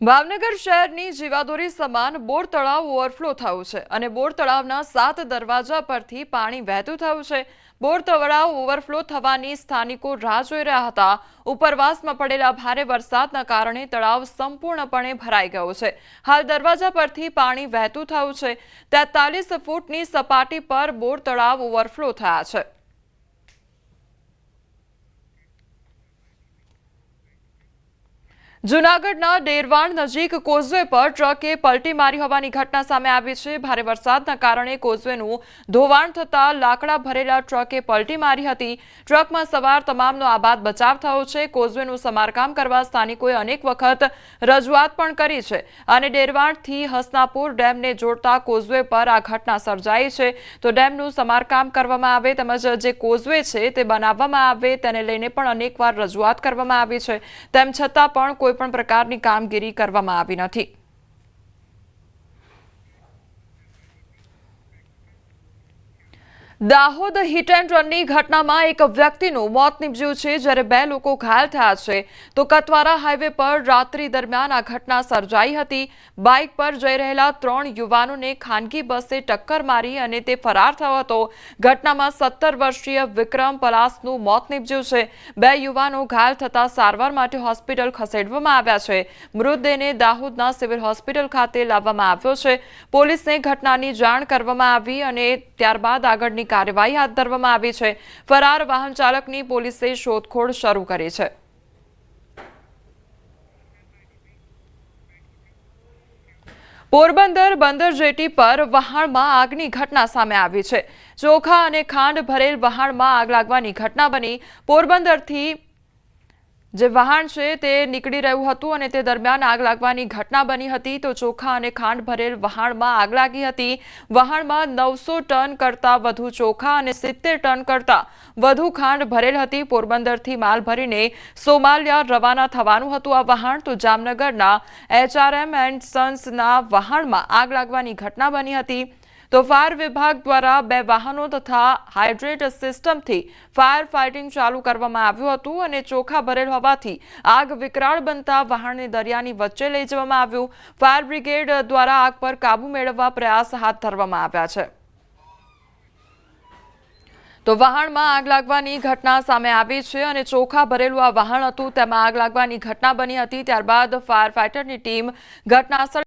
ભાવનગર શહેરની જીવાદોરી સમાન બોર તળાવ ઓવરફ્લો થયું છે અને બોર તળાવના સાત દરવાજા પરથી પાણી વહેતું થયું છે. બોર તળાવ ઓવરફ્લો થવાની સ્થાનિકો રાહ જોઈ રહ્યા હતા. ઉપરવાસમાં પડેલા ભારે વરસાદના કારણે તળાવ સંપૂર્ણપણે ભરાઈ ગયો છે. હાલ દરવાજા પરથી પાણી વહેતું થયું છે. તેતાલીસ ફૂટની સપાટી પર બોર તળાવ ઓવરફ્લો થયા છે. જૂનાગઢના ડેરવાણ નજીક કોઝવે પર ટ્રકે પલટી મારી હોવાની ઘટના સામે આવી છે. ભારે વરસાદના કારણે કોઝવેનું ધોવાણ થતાં લાકડા ભરેલા ટ્રકે પલટી મારી હતી. ટ્રકમાં સવાર તમામનો આબાદ બચાવ થયો છે. કોઝવેનું સમારકામ કરવા સ્થાનિકોએ અનેક વખત રજૂઆત પણ કરી છે અને ડેરવાણથી હસનાપુર ડેમને જોડતા કોઝવે પર આ ઘટના સર્જાઈ છે. તો ડેમનું સમારકામ કરવામાં આવે તેમજ જે કોઝવે છે તે બનાવવામાં આવે તેને લઈને પણ અનેકવાર રજૂઆત કરવામાં આવી છે. તેમ છતાં પણ કોઈ પણ પ્રકારની કામગીરી કરવામાં આવી નથી. દાહોદ હિટ એન્ડ રનની ઘટનામાં એક વ્યક્તિનું મોત નીપજ્યું છે, જ્યારે બે લોકો ઘાયલ થયા છે. તો કતવારા હાઈવે પર રાત્રિ દરમિયાન આ ઘટના સર્જાઈ હતી. બાઇક પર જઈ રહેલા ત્રણ યુવાનોને ખાનગી બસે ટક્કર મારી અને તે ફરાર થયો હતો. ઘટનામાં સત્તર વર્ષીય વિક્રમ પલાસનું મોત નીપજ્યું છે. બે યુવાનો ઘાયલ થતા સારવાર માટે હોસ્પિટલ ખસેડવામાં આવ્યા છે. મૃતદેહને દાહોદના સિવિલ હોસ્પિટલ ખાતે લાવવામાં આવ્યો છે. પોલીસને ઘટનાની જાણ કરવામાં આવી અને ત્યારબાદ આગળની કાર્યવાહી હાથ ધરવામાં આવી છે. ફરાર વાહન ચાલકની પોલીસે શોધખોળ શરૂ કરી છે. પોરબંદર બંદર જેટી પર વહાણમાં આગની ઘટના સામે આવી છે. ચોખા અને ખાંડ ભરેલ વહાણમાં આગ લાગવાની ઘટના બની પોરબંદરથી જે વહાણ છે તે નીકળી રહ્યું હતું અને તે દરમિયાન આગ લાગવાની ઘટના બની હતી. તો ચોખા અને ખાંડ ભરેલ વહાણમાં આગ લાગી હતી. વહાણમાં નવસો ટન કરતાં વધુ ચોખા અને સિત્તેર ટન કરતાં વધુ ખાંડ ભરેલ હતી. પોરબંદરથી માલ ભરીને સોમાલિયા રવાના થવાનું હતું આ વહાણ તો જામનગરના એચઆરએમ એન્ડ સન્સના વહાણમાં આગ લાગવાની ઘટના બની હતી. તો ફાયર વિભાગ દ્વારા બે વાહનો તથા હાઇડ્રેટ સિસ્ટમથી ફાયર ફાઇટિંગ ચાલુ કરવામાં આવ્યું હતું અને ચોખા ભરેલ હોવાથી આગ વિકરાળ બનતા વાહનને દરિયાની વચ્ચે લઈ જવામાં આવ્યું. ફાયર બ્રિગેડ દ્વારા આગ પર કાબુ મેળવવા પ્રયાસ હાથ ધરવામાં આવ્યા છે. તો વાહણમાં આગ લાગવાની ઘટના સામે આવી છે અને ચોખા ભરેલું આ વાહન હતું, તેમાં આગ લાગવાની ઘટના બની હતી. ત્યારબાદ ફાયર ફાઇટરની ટીમ ઘટનાસ્થળ